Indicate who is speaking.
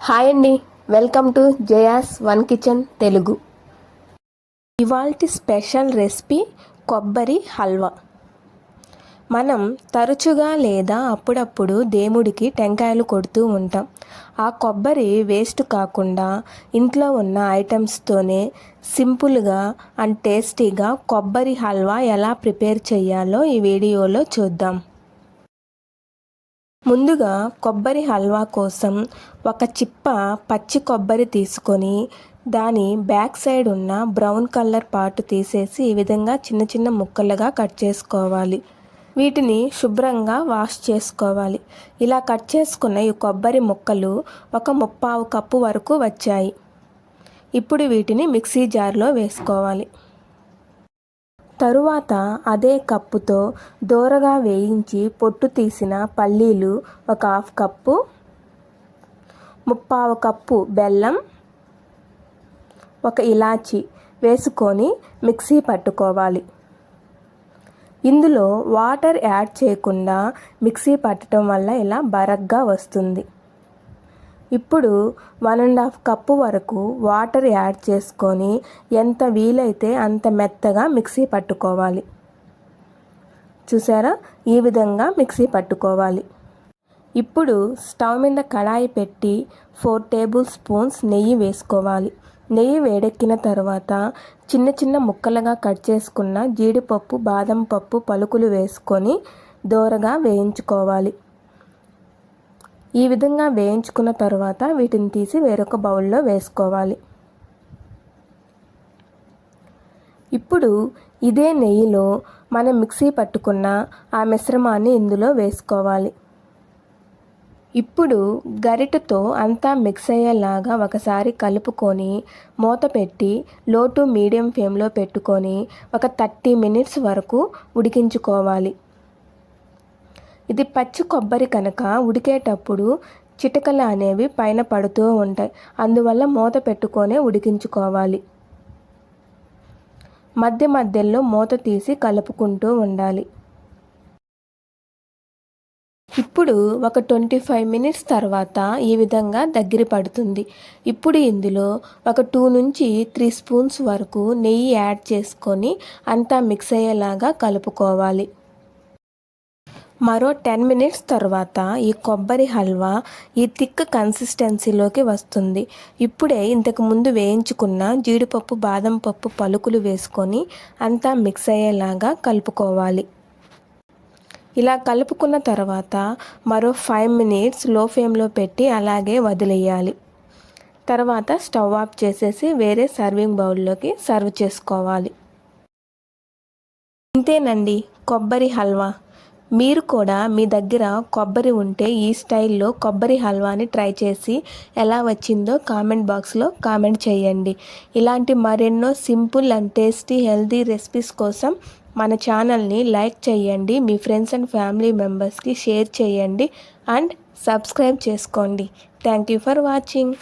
Speaker 1: Hi అండి. Welcome to Jaya's one kitchen Telugu. ఇవాల్టి special recipe కొబ్బరి హల్వా. మనం తరచుగా లేదా అప్పుడప్పుడు దేవుడికి టెంకాయలు కొడుతూ ఉంటాం. ఆ కొబ్బరి వేస్ట్ కాకుండా ఇంట్లో ఉన్న ఐటమ్స్తోనే సింపుల్గా అండ్ టేస్టీగా కొబ్బరి హల్వా ఎలా ప్రిపేర్ చేయాలో ఈ వీడియోలో చూద్దాం. ముందుగా కొబ్బరి హల్వా కోసం ఒక చిప్ప పచ్చి కొబ్బరి తీసుకొని దాని బ్యాక్ సైడ్ ఉన్న బ్రౌన్ కలర్ పార్ట్ తీసేసి ఈ విధంగా చిన్న చిన్న ముక్కలుగా కట్ చేసుకోవాలి. వీటిని శుభ్రంగా వాష్ చేసుకోవాలి. ఇలా కట్ చేసుకున్న ఈ కొబ్బరి ముక్కలు ఒక ముప్పావు కప్పు వరకు వచ్చాయి. ఇప్పుడు వీటిని మిక్సీ జార్లో వేసుకోవాలి. తరువాత అదే కప్పుతో దోరగా వేయించి పొట్టు తీసిన పల్లీలు ఒక హాఫ్ కప్పు ముప్పావు కప్పు బెల్లం ఒక ఇలాచి వేసుకొని మిక్సీ పట్టుకోవాలి. ఇందులో వాటర్ యాడ్ చేయకుండా మిక్సీ పట్టడం వల్ల ఇలా బరగ్గా వస్తుంది. ఇప్పుడు వన్ అండ్ హాఫ్ కప్పు వరకు వాటర్ యాడ్ చేసుకొని ఎంత వీలైతే అంత మెత్తగా మిక్సీ పట్టుకోవాలి. చూసారా? ఈ విధంగా మిక్సీ పట్టుకోవాలి. ఇప్పుడు స్టవ్ మీద కళాయి పెట్టి ఫోర్ టేబుల్ స్పూన్స్ నెయ్యి వేసుకోవాలి. నెయ్యి వేడెక్కిన తర్వాత చిన్న చిన్న ముక్కలుగా కట్ చేసుకున్న జీడిపప్పు బాదం పప్పు పలుకులు వేసుకొని దోరగా వేయించుకోవాలి. ఈ విధంగా వేయించుకున్న తర్వాత వీటిని తీసి వేరొక బౌల్లో వేసుకోవాలి. ఇప్పుడు ఇదే నెయ్యిలో మనం మిక్సీ పట్టుకున్న ఆ మిశ్రమాన్ని ఇందులో వేసుకోవాలి. ఇప్పుడు గరిటతో అంతా మిక్స్ అయ్యేలాగా ఒకసారి కలుపుకొని మూత పెట్టి లో టు మీడియం ఫ్లేమ్లో పెట్టుకొని ఒక థర్టీ మినిట్స్ వరకు ఉడికించుకోవాలి. ఇది పచ్చి కొబ్బరి కనుక ఉడికేటప్పుడు చిటకలు అనేవి పైన పడుతూ ఉంటాయి. అందువల్ల మూత పెట్టుకొనే ఉడికించుకోవాలి. మధ్య మధ్యలో మూత తీసి కలుపుకుంటూ ఉండాలి. ఇప్పుడు ఒక ట్వంటీ ఫైవ్ మినిట్స్ తర్వాత ఈ విధంగా దగ్గర పడుతుంది. ఇప్పుడు ఇందులో ఒక టూ నుంచి త్రీ స్పూన్స్ వరకు నెయ్యి యాడ్ చేసుకొని అంతా మిక్స్ అయ్యేలాగా కలుపుకోవాలి. మరో టెన్ మినిట్స్ తర్వాత ఈ కొబ్బరి హల్వా ఈ థిక్ కన్సిస్టెన్సీలోకి వస్తుంది. ఇప్పుడే ఇంతకు ముందు వేయించుకున్న జీడిపప్పు బాదం పప్పు పలుకులు వేసుకొని అంతా మిక్స్ అయ్యేలాగా కలుపుకోవాలి. ఇలా కలుపుకున్న తర్వాత మరో ఫైవ్ మినిట్స్లో ఫ్లేమ్లో పెట్టి అలాగే వదిలేయాలి. తర్వాత స్టవ్ ఆఫ్ చేసేసి వేరే సర్వింగ్ బౌల్లోకి సర్వ్ చేసుకోవాలి. ఇంతేనండి కొబ్బరి హల్వా. మీరు కూడా మీ దగ్గర కొబ్బరి ఉంటే ఈ స్టైల్లో కొబ్బరి హల్వాని ట్రై చేసి ఎలా వచ్చిందో కామెంట్ బాక్స్లో కామెంట్ చేయండి. ఇలాంటి మరెన్నో simple and tasty healthy recipes కోసం మన ఛానల్ని లైక్ చేయండి మీ ఫ్రెండ్స్ అండ్ ఫ్యామిలీ మెంబర్స్కి షేర్ చేయండి అండ్ సబ్స్క్రైబ్ చేసుకోండి. Thank you for watching.